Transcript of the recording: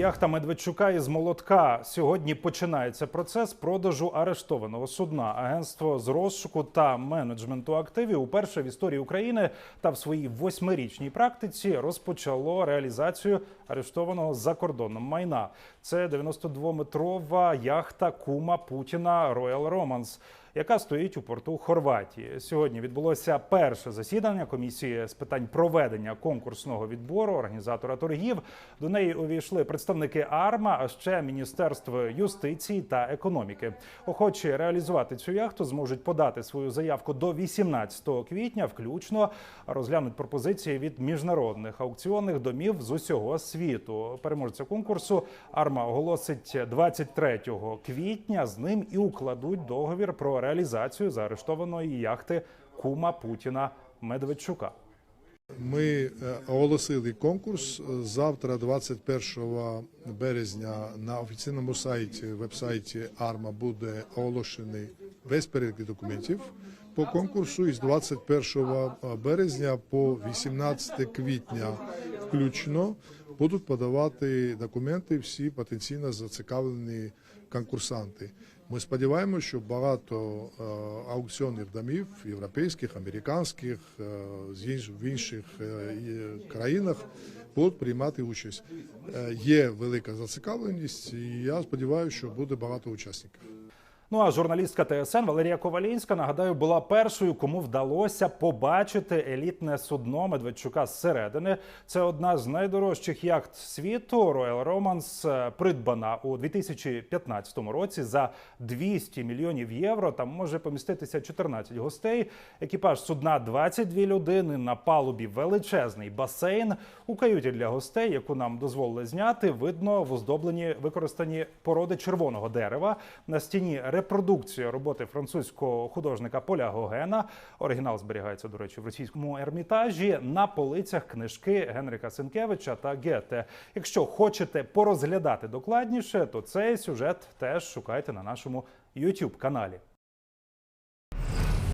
Яхта Медведчука із молотка. Сьогодні починається процес продажу арештованого судна. Агентство з розшуку та менеджменту активів уперше в історії України та в своїй восьмирічній практиці розпочало реалізацію арештованого за кордоном майна. Це 92-метрова яхта Кума Путіна Royal Romance яка стоїть у порту Хорватії. Сьогодні відбулося перше засідання комісії з питань проведення конкурсного відбору організатора торгів. До неї увійшли представники АРМА, а ще Міністерство юстиції та економіки. Охочі реалізувати цю яхту зможуть подати свою заявку до 18 квітня, включно розглянуть пропозиції від міжнародних аукціонних домів з усього світу. Переможця конкурсу АРМА оголосить 23 квітня. З ним і укладуть договір про реалізацію заарештованої яхти Кума Путіна Медведчука. Ми е, оголосили конкурс завтра, 21 березня, на офіційному сайті вебсайті АРМА буде оголошений весь перелік документів по конкурсу. І з 21 березня по 18 квітня включно будуть подавати документи всі потенційно зацікавлені конкурсанти. Ми сподіваємося, що багато е, аукціонних домів європейських, американських е, в інших е, країнах будуть приймати участь. Є велика зацікавленість, і я сподіваюся, що буде багато учасників. Ну а журналістка ТСН Валерія Ковалінська нагадаю була першою, кому вдалося побачити елітне судно Медведчука зсередини. Це одна з найдорожчих яхт світу. Royal Romance е, придбана у 2015 році за 200 мільйонів євро. Там може поміститися 14 гостей. Екіпаж судна 22 людини. На палубі величезний басейн. У каюті для гостей, яку нам дозволили зняти, видно в оздобленні використані породи червоного дерева. На стіні репродукція роботи французького художника Поля Гогена. Оригінал зберігається, до речі, в російському ермітажі. На полицях книжки Генрика Сенкевича та Гете. Якщо хочете порозглядати докладніше, то цей сюжет теж шукайте на нашому YouTube каналі.